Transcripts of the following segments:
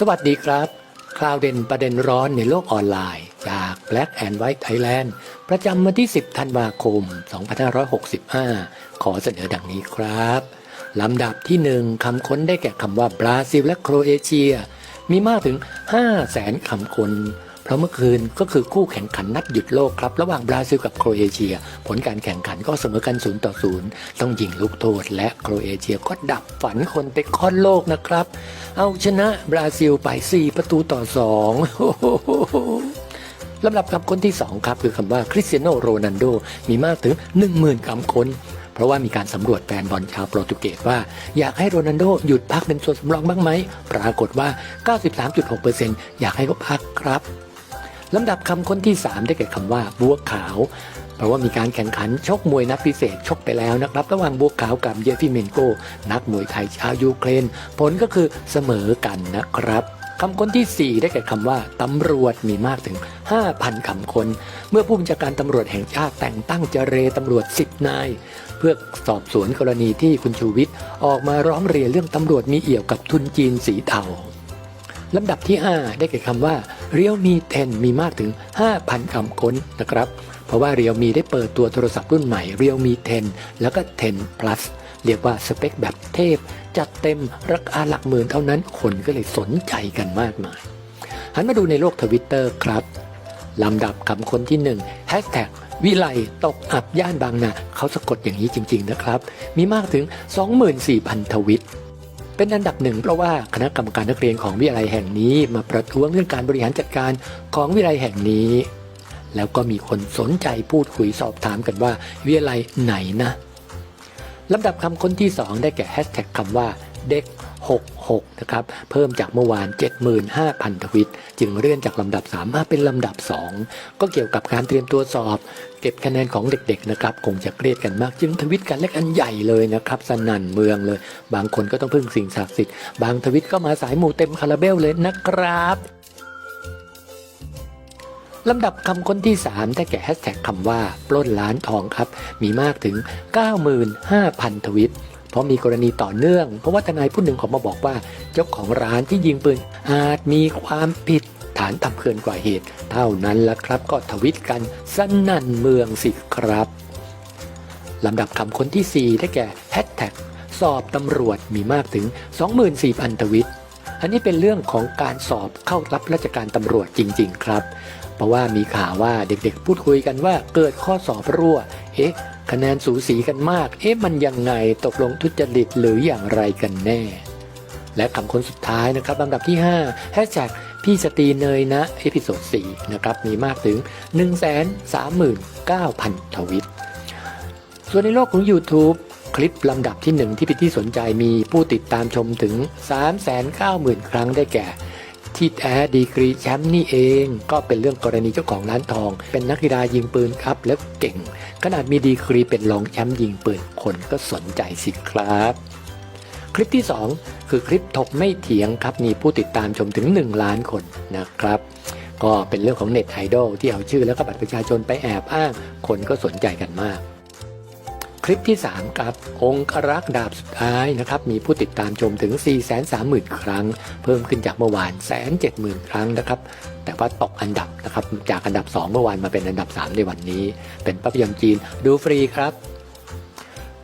สวัสดีครับคราวเด่นประเด็นร้อนในโลกออนไลน์ จาก Black and White Thailand ประจำวันที่ 10 ธันวาคม 2565 ขอเสนอดังนี้ครับลำดับที่ 1 คำค้นได้แก่คำว่าบราซิลและโครเอเชีย มีมากถึง 5 0 0แสนคำค้น เพราะเมื่อคืนก็คือคู่แข่งขันนัดหยุดโลกครับ ระหว่างบราซิลกับโครเอเชีย ผลการแข่งขันก็เสมอกัน0ต่อ0ต้องยิงลูกโทษ และโครเอเชียก็ดับฝันคนเตะคอนโลกนะครับ เอาชนะบราซิลไป 4 ประตูต่อ2ลำดับคำค้นที่ 2 ครับ คือคำว่าคริสเตียโนโรนัลโดมีมากถึง 10,000คำค้น เพราะว่ามีการสำรวจแฟนบอลชาวโปรตุเกสว่า อยากให้โรนัลโดหยุดพักเป็นส่วนสำรองบ้างไหม ปรากฏว่า 93.6%อยากให้เขาพักครับ ลำดับคำค้นที่ 3 ได้แก่คำว่าบัวขาวเพราะว่ามีการแข่งขันชกมวยนัดพิเศษชกไปแล้วนะครับ ระหว่างบัวขาวกับเยฟิเมนโก นักมวยไทยชาวยูเครน ผลก็คือเสมอกันนะครับคำค้นที่ 4 ได้แก่คำว่าตำรวจมีมากถึง 5,000คำค้น เมื่อผู้บัญชาการตำรวจแห่งชาติแต่งตั้งเจเรตำรวจ 10 นาย เพื่อสอบสวนกรณีที่คุณชูวิทย์ออกมาร้องเรียนเรื่องตำรวจมีเอี่ยวกับทุนจีนสีเทาลำดับที่ 5 ได้แก่คำว่า เรียวมี10 มีมากถึง 5,000 คำค้นนะครับ เพราะว่าเรียวมีได้เปิดตัวโทรศัพท์รุ่นใหม่เรียวมี10 แล้วก็ 10 plus เรียกว่าสเปคแบบเทพ จัดเต็มราคาหลักหมื่นเท่านั้นคนก็เลยสนใจกันมากมาย หันมาดูในโลกทวิตเตอร์ครับลำดับคำค้นที่1 Hashtag วิไลตกอับย่านบางนาเขาสะกดอย่างนี้จริง ๆ นะครับ มีมากถึง 24,000 ทวิต เป็นอันดับหนึ่งเพราะว่าคณะกรรมการนักเรียนของวิทยาลัยแห่งนี้มาประท้วงเรื่องการบริหารจัดการของวิทยาลัยแห่งนี้ แล้วก็มีคนสนใจพูดคุยสอบถามกันว่าวิทยาลัยไหนนะลำดับคำค้นที่ 2 ได้แก่แฮชแท็กคำว่าเด็ก 66นะครับเพิ่มจากเมื่อวาน 75,000 ทวิต จึงเลื่อนจากลำดับ 3 มาเป็นลำดับ 2 ก็เกี่ยวกับการเตรียมตัวสอบ เก็บคะแนนของเด็กๆนะครับคงจะเครียดกันมาก จึงทวิตกันเล็กอันใหญ่เลยนะครับสนั่นเมืองเลย บางคนก็ต้องพึ่งสิ่งศักดิ์สิทธิ์บางทวิตก็มาสายหมู่เต็มคาราเบลเลยนะครับลำดับคำค้นที่ 3 ได้แก่แฮชแท็กคำว่า ปล้นล้านทองครับ มีมากถึง 95,000 ทวิต เพราะมีกรณีต่อเนื่อง เพราะว่าทนายผู้หนึ่งขามาบอกว่า เจ้าของร้านที่ยิงปืนอาจมีความผิดฐานทำเกินกว่าเหตุ เท่านั้นละครับก็ทวิตกันสนั่นเมืองสิครับลำดับคำคนที่ 4 ได้แก่แฮชแท็กสอบตำรวจมีมากถึง 24,000ทวิต อันนี้เป็นเรื่องของการสอบเข้ารับราชการตำรวจจริง ๆ ครับ เพราะว่ามีข่าวว่าเด็กๆพูดคุยกันว่าเกิดข้อสอบรั่ว เอ๊ะ คะแนนสูสีกันมาก เอ๊ะมันยังไงตกลงทุจริตหรืออย่างไรกันแน่ และคำค้นสุดท้ายนะครับลำดับที่5แฮชแท็กพี่สตรีเนยนะเอพิโซด4นะครับมีมากถึง 139,000 ทวิต ส่วนในโลกของ YouTube คลิปลำดับที่ 1 ที่เป็นที่สนใจมีผู้ติดตามชมถึง 390,000 ครั้งได้แก่ ที่แท้ดีกรีแชมป์นี่เอง ก็เป็นเรื่องกรณีเจ้าของร้านทอง เป็นนักกีฬายิงปืนครับ แล้วเก่ง ขนาดมีดีกรีเป็นรองแชมป์ยิงปืนคนก็สนใจสิครับ คลิปที่ 2 คือคลิปถกไม่เถียงครับมีผู้ติดตามชมถึง 1 ล้านคนนะครับก็เป็นเรื่องของเน็ตไอดอลที่เอาชื่อแล้วก็บัตรประชาชนไปแอบอ้าง คนก็สนใจกันมาก ลิปที่3ครับองค์รักษ์ดาบสุดท้ายนะครับมีผู้ติดตามชมถึง 430,000 ครั้ง เพิ่มขึ้นจากเมื่อวาน 170,000 ครั้งนะครับแต่ว่าตกอันดับนะครับจากอันดับ 2 เมื่อวานมาเป็นอันดับ 3 ในวันนี้ เป็นภาพยนตร์จีนดูฟรีครับ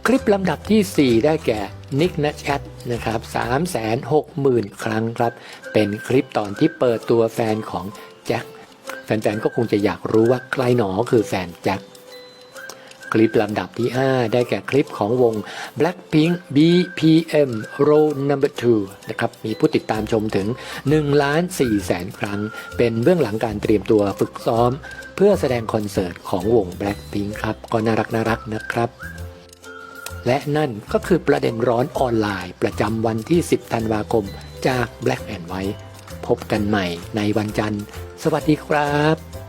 คลิปลำดับที่ 4 ได้แก่นิกนะแชทนะครับ360,000 ครั้งครับ เป็นคลิปตอนที่เปิดตัวแฟนของแจ็คแฟนๆก็คงจะอยากรู้ว่าใครหนอคือแฟนแจ็ค คลิปลำดับที่ 5 ได้แก่คลิปของวง Blackpink BPM Row Number 2นะครับมีผู้ติดตามชมถึง1ล้าน4แสนครั้ง เป็นเบื้องหลังการเตรียมตัวฝึกซ้อม เพื่อแสดงคอนเสิร์ตของวง Blackpink ครับก็น่ารักน่ารักนะครับและนั่นก็คือประเด็นร้อนออนไลน์ ประจำวันที่ 10 ธันวาคม จาก Black and White พบกันใหม่ในวันจันทร์ สวัสดีครับ